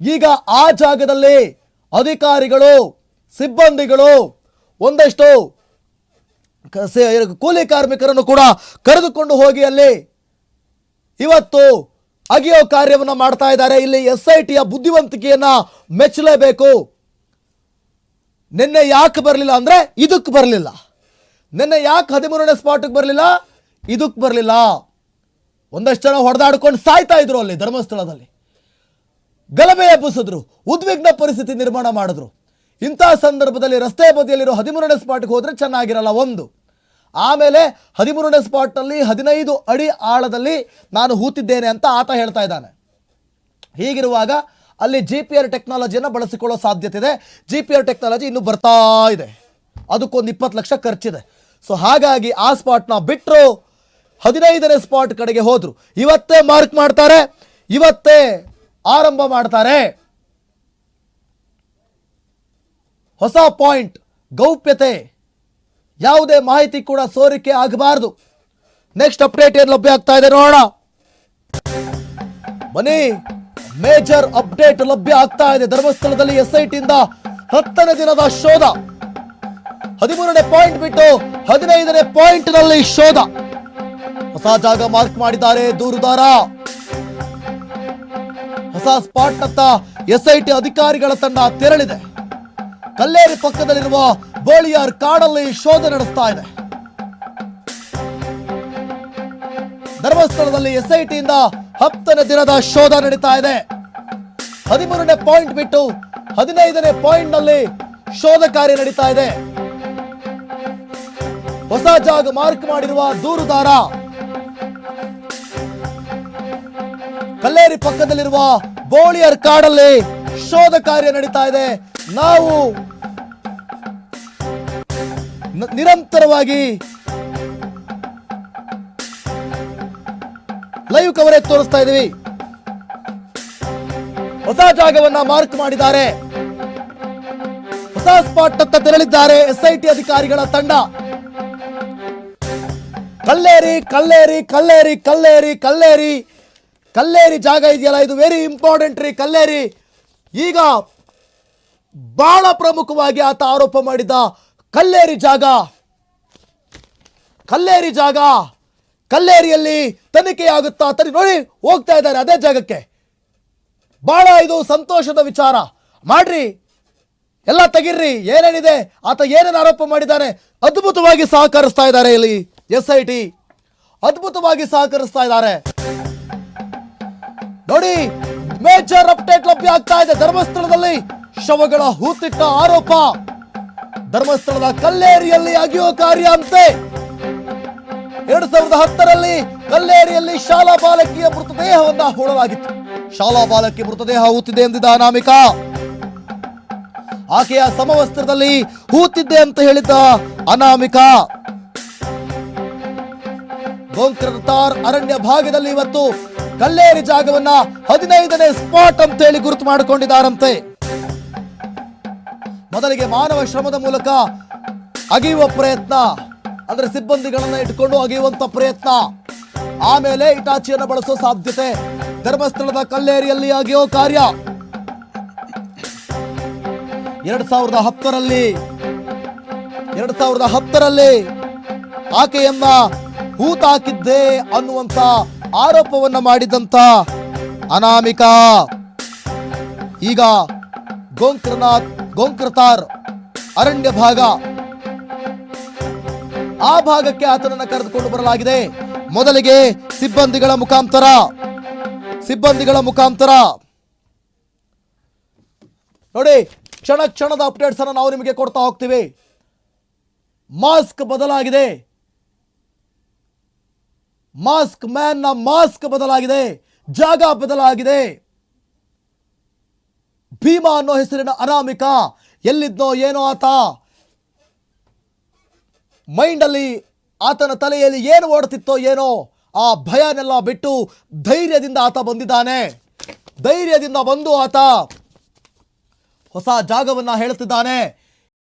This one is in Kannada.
ಈಗ ಆ ಜಾಗದಲ್ಲಿ ಅಧಿಕಾರಿಗಳು, ಸಿಬ್ಬಂದಿಗಳು ಒಂದಷ್ಟು ಕೂಲಿ ಕಾರ್ಮಿಕರನ್ನು ಕೂಡ ಕರೆದುಕೊಂಡು ಹೋಗಿ ಅಲ್ಲಿ ಇವತ್ತು ಅಗಿಯೋ ಕಾರ್ಯವನ್ನು ಮಾಡ್ತಾ ಇದ್ದಾರೆ. ಇಲ್ಲಿ ಎಸ್ ಐ ಟಿಯ ಬುದ್ಧಿವಂತಿಕೆಯನ್ನ ಮೆಚ್ಚಲೇಬೇಕು. ನಿನ್ನೆ ಯಾಕೆ ಬರಲಿಲ್ಲ ಅಂದ್ರೆ ಇದಕ್ಕೆ ಬರಲಿಲ್ಲ. ನಿನ್ನೆ ಯಾಕೆ ಹದಿಮೂರನೇ ಸ್ಪಾಟ್ಗೆ ಬರಲಿಲ್ಲ? ಇದಕ್ಕೆ ಬರಲಿಲ್ಲ. ಒಂದಷ್ಟು ಜನ ಹೊಡೆದಾಡ್ಕೊಂಡು ಸಾಯ್ತಾ ಇದ್ರು ಅಲ್ಲಿ ಧರ್ಮಸ್ಥಳದಲ್ಲಿ. ಗಲಭೆ ಎಬ್ಬಿಸಿದ್ರು ಉದ್ವಿಗ್ನ ಪರಿಸ್ಥಿತಿ ನಿರ್ಮಾಣ ಮಾಡಿದ್ರು. ಇಂಥ ಸಂದರ್ಭದಲ್ಲಿ ರಸ್ತೆ ಬದಿಯಲ್ಲಿರೋ ಹದಿಮೂರನೇ ಸ್ಪಾಟ್ಗೆ ಹೋದರೆ ಚೆನ್ನಾಗಿರಲ್ಲ ಒಂದು. ಆಮೇಲೆ ಹದಿಮೂರನೇ ಸ್ಪಾಟ್ನಲ್ಲಿ ಹದಿನೈದು ಅಡಿ ಆಳದಲ್ಲಿ ನಾನು ಹೂತಿದ್ದೇನೆ ಅಂತ ಆತ ಹೇಳ್ತಾ ಇದ್ದಾನೆ. ಹೀಗಿರುವಾಗ ಅಲ್ಲಿ ಜಿ ಪಿ ಆರ್ ಟೆಕ್ನಾಲಜಿಯನ್ನು ಬಳಸಿಕೊಳ್ಳೋ ಸಾಧ್ಯತೆ ಇದೆ. ಜಿ ಪಿ ಆರ್ ಟೆಕ್ನಾಲಜಿ ಇನ್ನೂ ಬರ್ತಾ ಇದೆ. ಅದಕ್ಕೊಂದು ಇಪ್ಪತ್ತು ಲಕ್ಷ ಖರ್ಚಿದೆ. ಸೊ ಹಾಗಾಗಿ ಆ ಸ್ಪಾಟ್ನ ಬಿಟ್ಟರು ಹದಿನೈದನೇ ಸ್ಪಾಟ್ ಕಡೆಗೆ ಹೋದರು. ಇವತ್ತೇ ಮಾರ್ಕ್ ಮಾಡ್ತಾರೆ. ಇವತ್ತೇ ಆರಂಭ ಮಾಡ್ತಾರೆ. ಹೊಸ ಪಾಯಿಂಟ್, ಗೌಪ್ಯತೆ. ಯಾವುದೇ ಮಾಹಿತಿ ಕೂಡ ಸೋರಿಕೆ ಆಗಬಾರ್ದು. ನೆಕ್ಸ್ಟ್ ಅಪ್ಡೇಟ್ ಏನು ಲಭ್ಯ ಆಗ್ತಾ ಇದೆ ನೋಡೋಣ. ಬನ್ನಿ, ಮೇಜರ್ ಅಪ್ಡೇಟ್ ಲಭ್ಯ ಆಗ್ತಾ ಇದೆ. ಧರ್ಮಸ್ಥಳದಲ್ಲಿ ಎಸ್ ಐ ಟಿಯಿಂದ ಹತ್ತನೇ ದಿನದ ಶೋಧ. ಹದಿಮೂರನೇ ಪಾಯಿಂಟ್ ಬಿಟ್ಟು ಹದಿನೈದನೇ ಪಾಯಿಂಟ್ನಲ್ಲಿ ಶೋಧ. ಹೊಸ ಜಾಗ ಮಾರ್ಕ್ ಮಾಡಿದ್ದಾರೆ ದೂರುದಾರ. ಹೊಸ ಸ್ಪಾಟ್ ನತ್ತ ಎಸ್ ಐ ಟಿ ಅಧಿಕಾರಿಗಳ ತಂಡ ತೆರಳಿದೆ. ಕಲ್ಲೇರಿ ಪಕ್ಕದಲ್ಲಿರುವ ಬೋಳಿಯಾರ್ ಕಾಡಲ್ಲಿ ಶೋಧ ನಡೆಸ್ತಾ ಇದೆ. ಧರ್ಮಸ್ಥಳದಲ್ಲಿ ಎಸ್ಐಟಿಯಿಂದ ಹತ್ತನೇ ದಿನದ ಶೋಧ ನಡೀತಾ ಇದೆ. ಹದಿಮೂರನೇ ಪಾಯಿಂಟ್ ಬಿಟ್ಟು ಹದಿನೈದನೇ ಪಾಯಿಂಟ್ನಲ್ಲಿ ಶೋಧ ಕಾರ್ಯ ನಡೀತಾ ಇದೆ. ಹೊಸ ಜಾಗ ಮಾರ್ಕ್ ಮಾಡಿರುವ ದೂರುದಾರ ಕಲ್ಲೇರಿ ಪಕ್ಕದಲ್ಲಿರುವ ಬೋಳಿಯರ್ ಕಾಡಲ್ಲಿ ಶೋಧ ಕಾರ್ಯ ನಡೀತಾ ಇದೆ. ನಾವು ನಿರಂತರವಾಗಿ ಲೈವ್ ಕವರೇಜ್ ತೋರಿಸ್ತಾ ಇದೀವಿ ಹೊಸ ಜಾಗವನ್ನ ಮಾರ್ಕ್ ಮಾಡಿದ್ದಾರೆ. ಹೊಸ ಸ್ಪಾಟ್ ಅತ್ತ ತೆರಳಿದ್ದಾರೆ ಎಸ್ಐಟಿ ಅಧಿಕಾರಿಗಳ ತಂಡ. ಕಲ್ಲೇರಿ ಕಲ್ಲೇರಿ ಕಲ್ಲೇರಿ ಕಲ್ಲೇರಿ ಕಲ್ಲೇರಿ. ಕಲ್ಲೇರಿ ಜಾಗ ಇದೆಯಲ್ಲ, ಇದು ವೆರಿ ಇಂಪಾರ್ಟೆಂಟ್ ರೀ ಕಲ್ಲೇರಿ. ಈಗ ಬಹಳ ಪ್ರಮುಖವಾಗಿ ಆತ ಆರೋಪ ಮಾಡಿದ ಕಲ್ಲೇರಿ ಜಾಗ. ಕಲ್ಲೇರಿ ಜಾಗ. ಕಲ್ಲೇರಿಯಲ್ಲಿ ತನಿಖೆ ಆಗುತ್ತಾ ನೋಡಿ ಹೋಗ್ತಾ ಇದ್ದಾರೆ ಅದೇ ಜಾಗಕ್ಕೆ. ಬಹಳ ಇದು ಸಂತೋಷದ ವಿಚಾರ. ಮಾಡ್ರಿ. ಎಲ್ಲ ತೆಗಿರ್ರಿ. ಏನೇನಿದೆ? ಆತ ಏನೇನು ಆರೋಪ ಮಾಡಿದ್ದಾನೆ? ಅದ್ಭುತವಾಗಿ ಸಹಕರಿಸ್ತಾ ಇದ್ದಾರೆ ಇಲ್ಲಿ ಎಸ್ ಐ ಟಿ. ಅದ್ಭುತವಾಗಿ ಸಹಕರಿಸ್ತಾ ಇದ್ದಾರೆ. ನೋಡಿ ಮೇಜರ್ ಅಪ್ಡೇಟ್ ಲಭ್ಯ ಆಗ್ತಾ ಇದೆ. ಧರ್ಮಸ್ಥಳದಲ್ಲಿ ಶವಗಳ ಹೂತಿಟ್ಟ ಆರೋಪ. ಧರ್ಮಸ್ಥಳದ ಕಲ್ಲೇರಿಯಲ್ಲಿ ಅಗಿಯೋ ಕಾರ್ಯ ಅಂತೆ. ಎರಡ್ ಸಾವಿರದ ಹತ್ತರಲ್ಲಿ ಕಲ್ಲೇರಿಯಲ್ಲಿ ಶಾಲಾ ಬಾಲಕಿಯ ಮೃತದೇಹವನ್ನ ಹೂಳಲಾಗಿತ್ತು. ಶಾಲಾ ಬಾಲಕಿ ಮೃತದೇಹ ಹೂತಿದೆ ಎಂದಿದ್ದ ಅನಾಮಿಕ. ಆಕೆಯ ಸಮವಸ್ತ್ರದಲ್ಲಿ ಹೂತಿದ್ದೆ ಅಂತ ಹೇಳಿದ್ದ ಅನಾಮಿಕ. ಗೋಂಕರ್ತಾರ್ ಅರಣ್ಯ ಭಾಗದಲ್ಲಿ ಇವತ್ತು ಕಲ್ಲೇರಿ ಜಾಗವನ್ನ ಹದಿನೈದನೇ ಸ್ಪಾಟ್ ಅಂತ ಹೇಳಿ ಗುರುತು ಮಾಡಿಕೊಂಡಿದ್ದಾರಂತೆ. ಮೊದಲಿಗೆ ಮಾನವ ಶ್ರಮದ ಮೂಲಕ ಅಗೆಯುವ ಪ್ರಯತ್ನ, ಅಂದ್ರೆ ಸಿಬ್ಬಂದಿಗಳನ್ನ ಇಟ್ಕೊಂಡು ಅಗೆಯುವಂತ ಪ್ರಯತ್ನ. ಆಮೇಲೆ ಇಟಾಚಿಯನ್ನು ಬಳಸೋ ಸಾಧ್ಯತೆ, ಧರ್ಮಸ್ಥಳದ ಕಲ್ಲೇರಿಯಲ್ಲಿ ಅಗೆಯೋ ಕಾರ್ಯ. ಎರಡ್ ಸಾವಿರದ ಹತ್ತರಲ್ಲಿ, ಎರಡ್ ಸಾವಿರದ ಹತ್ತರಲ್ಲಿ ಆಕೆಯನ್ನ ಹೂತಾಕಿದ್ದೆ ಅನ್ನುವಂತ ಆರೋಪವನ್ನ ಮಾಡಿದಂತ ಅನಾಮಿಕ. ಈಗ ಗೋಂಕರ್ನಾಥ್ ಗೋಂಕ್ರತಾರ್ ಅರಣ್ಯ ಭಾಗ. ಆ ಭಾಗಕ್ಕೆ ಆತನನ್ನು ಕರೆದುಕೊಂಡು ಬರಲಾಗಿದೆ. ಮೊದಲಿಗೆ ಸಿಬ್ಬಂದಿಗಳ ಮುಖಾಂತರ. ಸಿಬ್ಬಂದಿಗಳ ಮುಖಾಂತರ. ನೋಡಿ, ಕ್ಷಣ ಕ್ಷಣದ ಅಪ್ಡೇಟ್ಸ್ ಅನ್ನು ನಾವು ನಿಮಗೆ ಕೊಡ್ತಾ ಹೋಗ್ತೀವಿ. ಮಾಸ್ಕ್ ಬದಲಾಗಿದೆ. ಮಾಸ್ಕ್ ಮ್ಯಾನ್ನ ಮಾಸ್ಕ್ ಬದಲಾಗಿದೆ, ಜಾಗ ಬದಲಾಗಿದೆ. ಭೀಮಾ ಅನ್ನೋ ಹೆಸರಿನ ಅನಾಮಿಕ ಎಲ್ಲಿದ್ನೋ ಏನೋ ಆತ. ಮೈಂಡಲ್ಲಿ ಆತನ ತಲೆಯಲ್ಲಿ ಏನು ಓಡುತ್ತಿತ್ತೋ ಏನೋ, ಆ ಭಯನೆಲ್ಲ ಬಿಟ್ಟು ಧೈರ್ಯದಿಂದ ಆತ ಬಂದಿದ್ದಾನೆ. ಧೈರ್ಯದಿಂದ ಬಂದು ಆತ ಹೊಸ ಜಾಗವನ್ನು ಹೇಳುತ್ತಿದ್ದಾನೆ